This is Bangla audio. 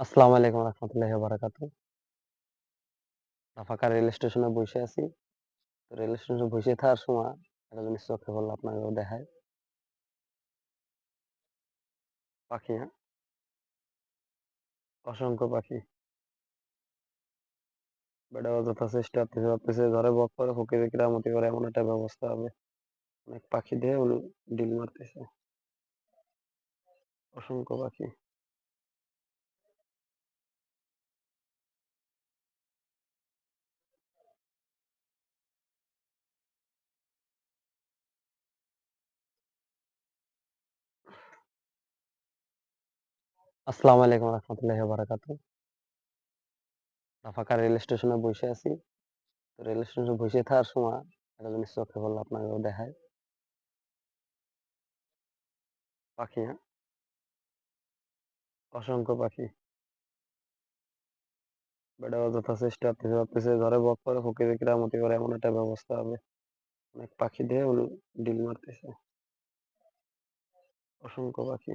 আসসালামু আলাইকুম রহমতুল্লাহি বারাকাতু রেল স্টেশনে বসে আছি। তো রেল স্টেশনে বসে থাকার সময় একটা জিনিস চোখে পড়ল আপনাকেও দেখায় পাখি হ্যাঁ? অসংখ্য পাখি। বেটা অযথা চেষ্টা করতেছে ভাবতেছে ধরে বক করে ফকিরে কিরামতি করে এমন একটা ব্যবস্থা হবে। অনেক পাখি দিয়ে ডিল মারতেছে। অসংখ্য পাখি। আসসালামু আলাইকুম রহমতুল্লাহি বারাকাতু ফাঁকা রেল স্টেশনে বসে আছি। তো রেল স্টেশনে বসে থাকার সময় একটা জিনিস চোখে পড়ল আপনাকেও দেখায়। পাখি হ্যাঁ? অসংখ্য পাখি। বেটা অযথা চেষ্টা করতেছে ভাবতেছে ধরে বক করে, ফকিরে কিরামতি করে এমন একটা ব্যবস্থা হবে। অনেক পাখি দিয়ে ডিল মারতেছে। অসংখ্য পাখি।